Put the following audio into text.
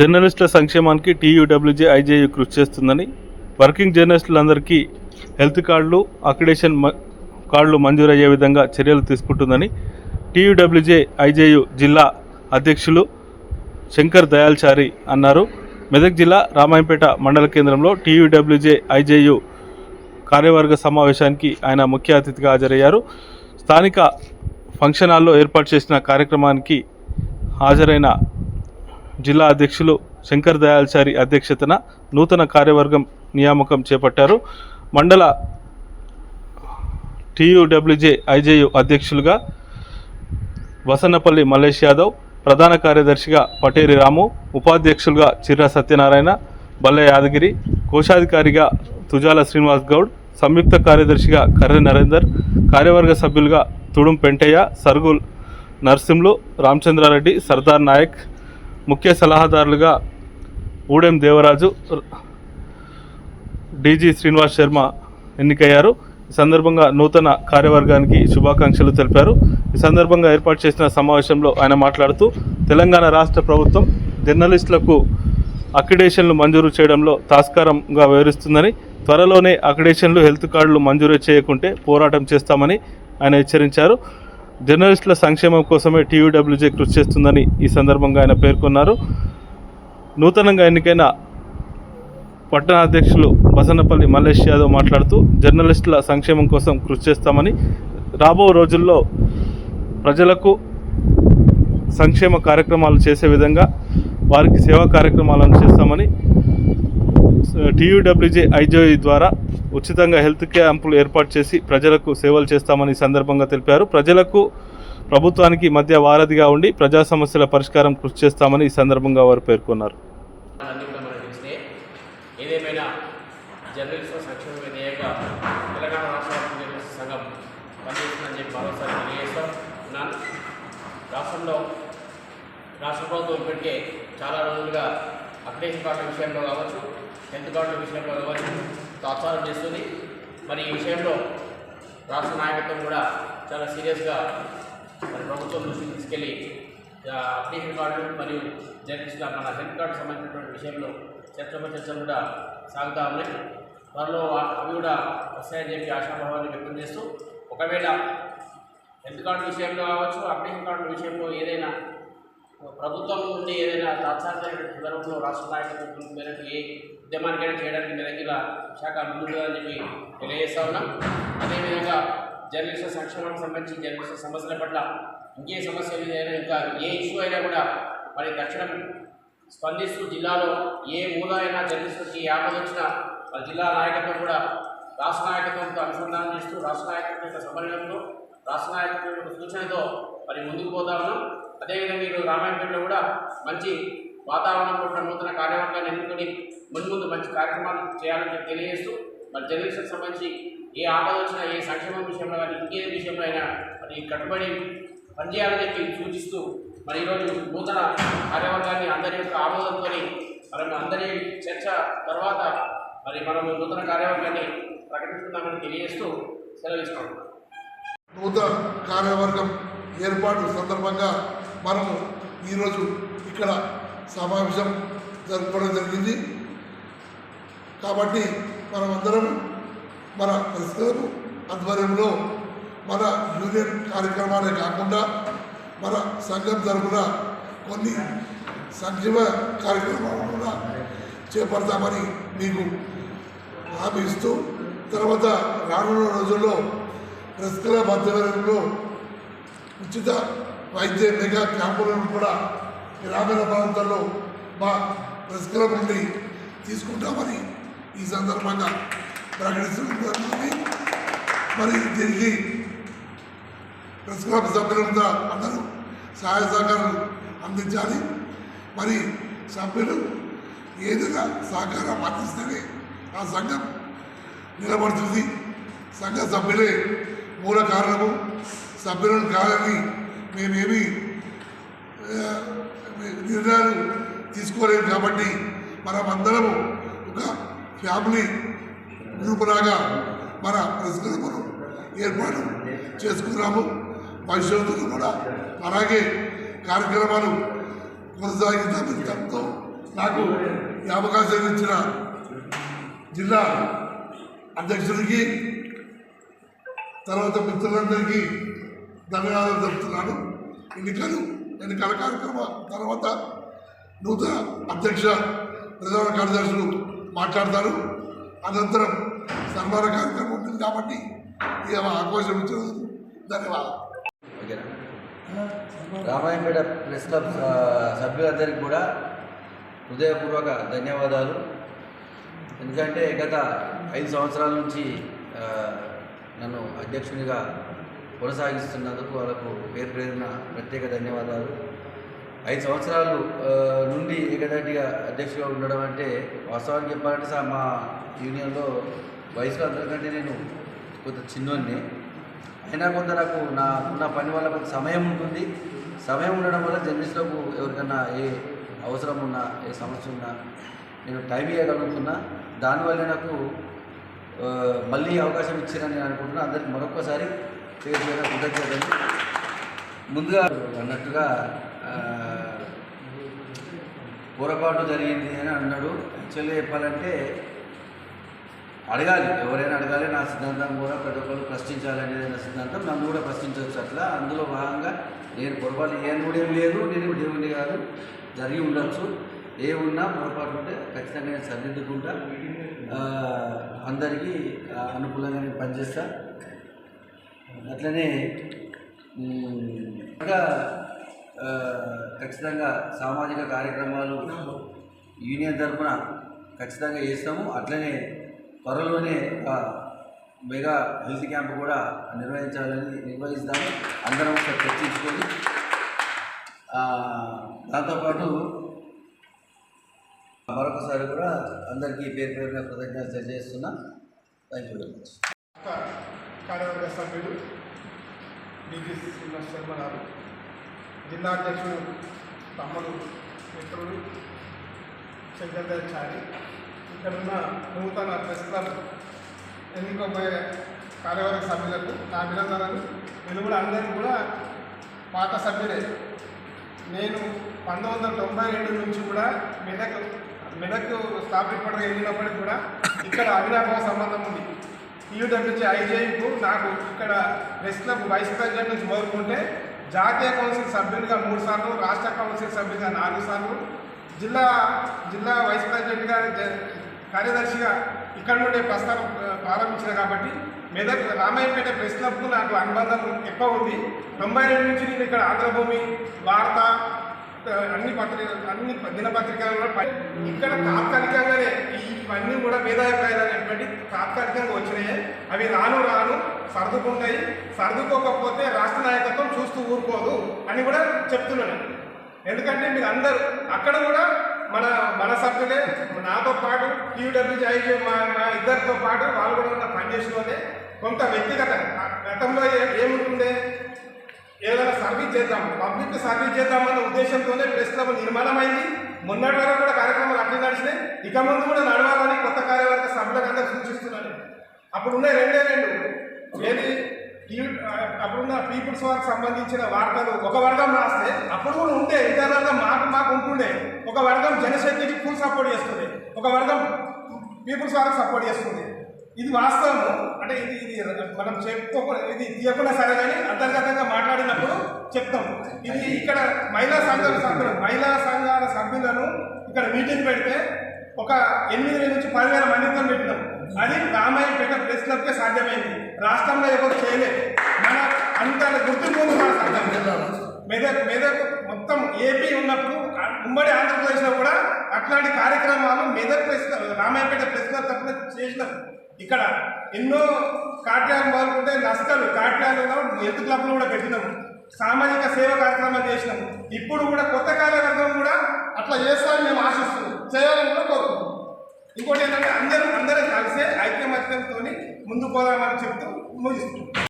జర్నలిస్టుల సంక్షేమానికి TUWJ IJU కృషి చేస్తుందని వర్కింగ్ జర్నలిస్టులందరికీ హెల్త్ కార్డులు అక్రిడేషన్ కార్డులు మంజూరయ్యే విధంగా చర్యలు తీసుకుంటుందని టీయూడబ్ల్యూజే ఐజేయు జిల్లా అధ్యక్షులు శంకర్ దయాల్చారి అన్నారు. మెదక్ జిల్లా రామాయంపేట మండల కేంద్రంలో టీయూడబ్ల్యూజే ఐజేయు కార్యవర్గ సమావేశానికి ఆయన ముఖ్య అతిథిగా హాజరయ్యారు. స్థానిక ఫంక్షన్ హాల్లో ఏర్పాటు చేసిన కార్యక్రమానికి హాజరైన జిల్లా అధ్యక్షులు శంకర్ దయాల్చారి అధ్యక్షతన నూతన కార్యవర్గం నియామకం చేపట్టారు. మండల టీయూడబ్ల్యూజే ఐజేయు అధ్యక్షులుగా వసన్నపల్లి మల్లేష్ యాదవ్ ప్రధాన కార్యదర్శిగా పటేరి రాము ఉపాధ్యక్షులుగా చిర్ర సత్యనారాయణ బల్ల యాదగిరి కోశాధికారిగా తుజాల శ్రీనివాస్ గౌడ్ సంయుక్త కార్యదర్శిగా కర్రె నరేందర్ కార్యవర్గ సభ్యులుగా తుడుం పెంటయ్య సర్గుల్ నర్సింలు రామచంద్రారెడ్డి సర్దార్ నాయక్ ముఖ్య సలహాదారులుగా ఊడెం దేవరాజు డీజీ శ్రీనివాస్ శర్మ ఎన్నికయ్యారు. ఈ సందర్భంగా నూతన కార్యవర్గానికి శుభాకాంక్షలు తెలిపారు. ఈ సందర్భంగా ఏర్పాటు చేసిన సమావేశంలో ఆయన మాట్లాడుతూ తెలంగాణ రాష్ట్ర ప్రభుత్వం జర్నలిస్టులకు అక్రిడేషన్లు మంజూరు చేయడంలో తాస్కారంగా వివరిస్తుందని త్వరలోనే అక్రిడేషన్లు హెల్త్ కార్డులు మంజూరు చేయకుంటే పోరాటం చేస్తామని ఆయన హెచ్చరించారు. జర్నలిస్టుల సంక్షేమం కోసమే టీయూడబ్ల్యూజే కృషి చేస్తుందని ఈ సందర్భంగా ఆయన పేర్కొన్నారు. నూతనంగా ఎన్నికైన పట్టణ అధ్యక్షులు బసన్నపల్లి మల్లేష్ యాదవ్ మాట్లాడుతూ జర్నలిస్టుల సంక్షేమం కోసం కృషి చేస్తామని రాబో రోజుల్లో ప్రజలకు సంక్షేమ కార్యక్రమాలు చేసే విధంగా వారికి సేవా కార్యక్రమాలను చేస్తామని టీయూడబ్ల్యూజే ఐజోఈ ద్వారా ఉచితంగా హెల్త్ క్యాంపులు ఏర్పాటు చేసి ప్రజలకు సేవలు చేస్తామని ఈ సందర్భంగా తెలిపారు. ప్రజలకు ప్రభుత్వానికి మధ్య వారధిగా ఉండి ప్రజా సమస్యల పరిష్కారం కృషి చేస్తామని ఈ సందర్భంగా వారు పేర్కొన్నారు. ఏదేమైనా జర్నలిస్టుల సంక్షేమ తెలంగాణ రాష్ట్ర జర్నలిస్ట్ సంఘం పనిచేస్తుందని చెప్పి మరోసారి రాష్ట్రంలో రాష్ట్ర ప్రభుత్వం ఇప్పటికే చాలా రోజులుగా అక్రిడేషన్ కార్డుల విషయంలో కావచ్చు హెల్త్ కార్డుల విషయంలో కావచ్చు తాత్సారం చేస్తుంది. మరి ఈ విషయంలో రాష్ట్ర నాయకత్వం కూడా చాలా సీరియస్గా మరి ప్రభుత్వం దృష్టికి తీసుకెళ్ళి ఆ, అప్లికేషన్ కార్డులు మరియు జర్నలిస్టుల మన హెల్త్ కార్డు సంబంధించినటువంటి విషయంలో చర్చ చర్చలు కూడా సాగుతూ ఉన్నాయి. త్వరలో అవి కూడా వస్తాయని చెప్పి ఆశాభావాన్ని వ్యక్తం చేస్తూ ఒకవేళ హెల్త్ కార్డు విషయంలో కావచ్చు అప్లికేషన్ కార్డు విషయంలో ఏదైనా ప్రభుత్వం నుండి ఏదైనా తాత్సారిక సందర్భంలో రాష్ట్ర నాయకత్వం మేరకు ఏ ఉద్యమానికైనా చేయడానికి మెదగిల శాఖ ముందుగా చెప్పి తెలియజేస్తా ఉన్నాం. అదేవిధంగా జర్నలిస్టుల సంక్షేమానికి సంబంధించి జర్నలిస్టుల సమస్యల పట్ల ఇంకే సమస్యలు ఏదైనా ఇంకా ఏ ఇష్యూ అయినా కూడా మరి తక్షణం స్పందిస్తూ జిల్లాలో ఏ మూల అయినా జర్నలిస్టులకి ఆపద వచ్చినా మరి జిల్లా నాయకత్వం కూడా రాష్ట్ర నాయకత్వంతో అనుసంధానం చేస్తూ రాష్ట్ర నాయకత్వం యొక్క సమన్వయంలో రాష్ట్ర నాయకత్వం యొక్క సూచనతో మరి ముందుకు పోతా ఉన్నాం. అదేవిధంగా ఈరోజు రామాయణంలో కూడా మంచి వాతావరణంలో ఉన్న నూతన కార్యవర్గాన్ని ఎన్నుకొని ముందు మంచి కార్యక్రమాలు చేయాలని చెప్పి తెలియజేస్తూ మరి జనరేషన్ సంబంధించి ఏ ఆపద వచ్చినా ఏ సంక్షేమం విషయంలో కానీ ఇంకే విషయంలో అయినా మరి కట్టుబడి పనిచేయాలని చెప్పి సూచిస్తూ మరి ఈరోజు నూతన కార్యవర్గాన్ని అందరి యొక్క ఆమోదంతో మనం అందరి చర్చ తర్వాత మరి మనం నూతన కార్యవర్గాన్ని ప్రకటిస్తున్నామని తెలియజేస్తూ సెలవిస్తాం నూతన కార్యవర్గం ఏర్పాటు సందర్భంగా మనము ఈరోజు ఇక్కడ సమావేశం జరుపుకోవడం జరిగింది. కాబట్టి మనమందరం మన ప్రస్తుతం ఆధ్వర్యంలో మన యూనియన్ కార్యక్రమాలే కాకుండా మన సంఘం తరఫున కొన్ని సంక్షేమ కార్యక్రమాలు కూడా చేపడతామని మీకు హామీ ఇస్తూ తర్వాత రానున్న రోజుల్లో ప్రెస్ క్లబ్ ఆధ్వర్యంలో ఉచిత వైద్య మెగా క్యాంపులను కూడా గ్రామీణ ప్రాంతాల్లో మా ప్రెస్ క్లబ్ నుండి తీసుకుంటామని ఈ సందర్భంగా ప్రకటిస్తుంది మరి దీనికి ప్రెస్ క్లబ్ సభ్యులంతా అందరూ సహాయ సహకారాలు అందించాలి. మరి సభ్యులు ఏదైనా సహకారం అందిస్తేనే ఆ సంఘం నిలబడుతుంది. సంఘ సభ్యులే మూల కారణము. సభ్యులను కాదని మేమేమి నిర్ణయాలు తీసుకోలేము కాబట్టి మనమందరము ఒక ఫ్యామిలీ గ్రూప్ లాగా మన ప్రెస్ ఏర్పాటు చేసుకున్నాము భవిష్యత్తులో కూడా అలాగే కార్యక్రమాలు కొనసాగించడంతో నాకు ఈ అవకాశం ఇచ్చిన జిల్లా అధ్యక్షుడికి తర్వాత మిత్రులందరికీ ధన్యవాదాలు చెబుతున్నాను ఎన్నికలు ఎన్నికల కార్యక్రమం తర్వాత నూతన అధ్యక్ష ప్రధాన కార్యదర్శులు మాట్లాడతారు. అనంతరం సన్మాన కార్యక్రమం ఉంటుంది కాబట్టి ఈ అవకాశం ఇచ్చినందుకు ధన్యవాదాలు. ఓకేనా? రామాయంపేట ప్రెస్ క్లబ్ సభ్యులందరికీ కూడా హృదయపూర్వక ధన్యవాదాలు. ఎందుకంటే గత ఐదు సంవత్సరాల నుంచి నన్ను అధ్యక్షునిగా కొనసాగిస్తున్నందుకు వాళ్ళకు పేరు పేరున ప్రత్యేక ధన్యవాదాలు. ఐదు సంవత్సరాలు నుండి ఏకదాటిగా అధ్యక్షుడిగా ఉండడం అంటే వాస్తవానికి చెప్పాలంటే సార్ మా యూనియన్లో వయసులో అందరికంటే నేను కొంత చిన్నోన్ని అయినా కొంత నాకు నా ఉన్న పని వల్ల కొంత సమయం ఉంటుంది. సమయం ఉండడం వల్ల జర్నలిస్టులకు ఎవరికన్నా ఏ అవసరం ఉన్నా ఏ సమస్య ఉన్నా నేను టైం ఇవ్వగలుగుతున్నా దానివల్ల నాకు మళ్ళీ అవకాశం ఇచ్చారని నేను అనుకుంటున్నా. అందరికి మరొకసారి పేరు పేరు కృతజ్ఞతలు ముందుగా అన్నట్టుగా పొరపాటు జరిగింది అని అన్నాడు. యాక్చువల్లీ చెప్పాలంటే అడగాలి. ఎవరైనా అడగాలి నా సిద్ధాంతం కూడా ప్రతి ఒక్కరు ప్రశ్నించాలి అనేది నా సిద్ధాంతం నన్ను కూడా ప్రశ్నించవచ్చు. అట్లా అందులో భాగంగా నేను పొరపాటు ఏం కూడా ఏం లేదు. నేను దేవుని కాదు. జరిగి ఉండొచ్చు. ఏ ఉన్నా పొరపాటు ఉంటే ఖచ్చితంగా నేను సరిదిద్దుకుంటా అందరికీ అనుకూలంగా నేను పనిచేస్తా. అట్లనే ఇంకా ఖచ్చితంగా సామాజిక కార్యక్రమాలు యూనియన్ తరఫున ఖచ్చితంగా చేస్తాము. అట్లనే త్వరలోనే ఒక మెగా హెల్త్ క్యాంప్ కూడా నిర్వహించాలని నిర్వహిస్తాము. అందరం ఒకసారి చర్చించుకొని దాంతోపాటు మరొకసారి కూడా అందరికీ పేరు పేరున కృతజ్ఞత చేస్తున్నా థ్యాంక్ యూ వెరీ మచ్ కార్యవర్గ సభ్యులు డిజి శ్రీనివాస్ శర్మ గారు జిల్లా అధ్యక్షుడు తమ్ముడు మిత్రుడు శంకర్దాచారి ఇక్కడ ఉన్న నూతన ప్రెస్ క్లబ్ ఎన్నికబోయే కార్యవర్గ సభ్యులకు నా అభినందనలు. వీళ్ళు కూడా అందరికీ కూడా పాత సభ్యులే. నేను పంతొమ్మిది వందల తొంభై రెండు నుంచి కూడా మెదక్ మెదక్ స్టాఫ్ రిపోర్టర్ వెళ్ళినప్పటికి కూడా ఇక్కడ అవినాభావ సంబంధం ఉంది. యూడబ్ల్యూజీ ఐజేకు నాకు ఇక్కడ ప్రెస్ క్లబ్ వైస్ ప్రెసిడెంట్ నుంచి మొదలుకుంటే జాతీయ కౌన్సిల్ సభ్యునిగా మూడు సార్లు రాష్ట్ర కౌన్సిల్ సభ్యునిగా నాలుగు సార్లు జిల్లా జిల్లా వైస్ ప్రెసిడెంట్గా కార్యదర్శిగా ఇక్కడ నుండే ప్రస్థానం ప్రారంభించిన కాబట్టి మెదక్ రామాయపేట ప్రెస్ క్లబ్కు నాకు అనుబంధం ఎక్కువ ఉంది. తొంభై రెండు నుంచి నేను ఇక్కడ ఆంధ్రభూమి వార్త అన్ని పత్రిక అన్ని దినపత్రికలు ఇక్కడ తాత్కాలికంగానే ఈ- ఇవన్నీ కూడా భేదాభిప్రాయాలు అనేటువంటి తాత్కాలికంగా వచ్చినాయి. అవి రాను రాను సర్దుకుంటాయి. సర్దుకోకపోతే రాష్ట్ర నాయకత్వం చూస్తూ ఊరుకోదు అని కూడా చెప్తున్నాను. ఎందుకంటే మీరు అందరూ అక్కడ కూడా మన మన సభ్యులే నాతో పాటు టీడబ్ల్యూజీ ఐజీ మా మా ఇద్దరితో పాటు వాళ్ళు కూడా ఉన్న పనిచేసిన కొంత వ్యక్తిగత గతంలో ఏముంటుంది ఏదైనా సర్వీస్ చేద్దాం పబ్లిక్ సర్వీస్ చేద్దామన్న ఉద్దేశంతోనే ప్రెస్ క్లబ్ నిర్మాణమైంది. మొన్నటి వరకు కూడా కార్యక్రమాలు అట్లే నడిచినాయి. ఇక ముందు కూడా నడవాలని కొత్త కార్యవర్గ సభ్యులకు అందరూ సూచిస్తున్నాను అప్పుడు రెండే రెండు. ఏది? ఈ- అప్పుడున్న పీపుల్స్ వారికి సంబంధించిన వార్తలు ఒక వర్గం రాస్తే అప్పుడు కూడా ఉండే ఇంటర్నల్గా మాకు మాకు ఉంటుండే. ఒక వర్గం జనశక్తికి ఫుల్ సపోర్ట్ చేస్తుంది. ఒక వర్గం పీపుల్స్ వారికి సపోర్ట్ చేస్తుంది. ఇది వాస్తవము. అంటే ఇది ఇది మనం చెప్పుకోకుండా ఇది తీయకుండా సరే కానీ అంతర్గతంగా మాట్లాడినప్పుడు చెప్తాం. ఇది ఇక్కడ మహిళా సంఘాల సభ్యులు మహిళా సంఘాల సభ్యులను ఇక్కడ మీటింగ్ పెడితే ఒక ఎనిమిది వేల నుంచి పదివేల మందితో పెట్టినాం. అది రామాయణపేట ప్రెస్ క్లబ్కే సాధ్యమైంది. రాష్ట్రంలో ఎవరు చేయలేదు. మన అంత గుర్తింపు ఉంది మన సంఘం. మెదక్ మెదక్ మొత్తం ఏపీ ఉన్నప్పుడు ఉమ్మడి ఆంధ్రప్రదేశ్లో కూడా అట్లాంటి కార్యక్రమాలు Medak press Ramayapet press club తరఫున చేసినాం ఇక్కడ ఎన్నో కాట్యాలు మొదలుకుంటే నష్టాలు కాట్యాలలో హెల్త్ క్లబ్లు కూడా పెట్టినాము. సామాజిక సేవ కార్యక్రమాలు చేసినాం ఇప్పుడు కూడా కొత్త కార్యవర్గం కూడా అట్లా చేస్తామని మేము ఆశిస్తున్నాం. చేయాలని కూడా కోరుకుంటున్నాం. ఇంకోటి ఏంటంటే అందరూ అందరూ కలిసే ఐక్యమత్యంతో ముందుకు పోదామని చెప్తూ ముగిస్తున్నాం.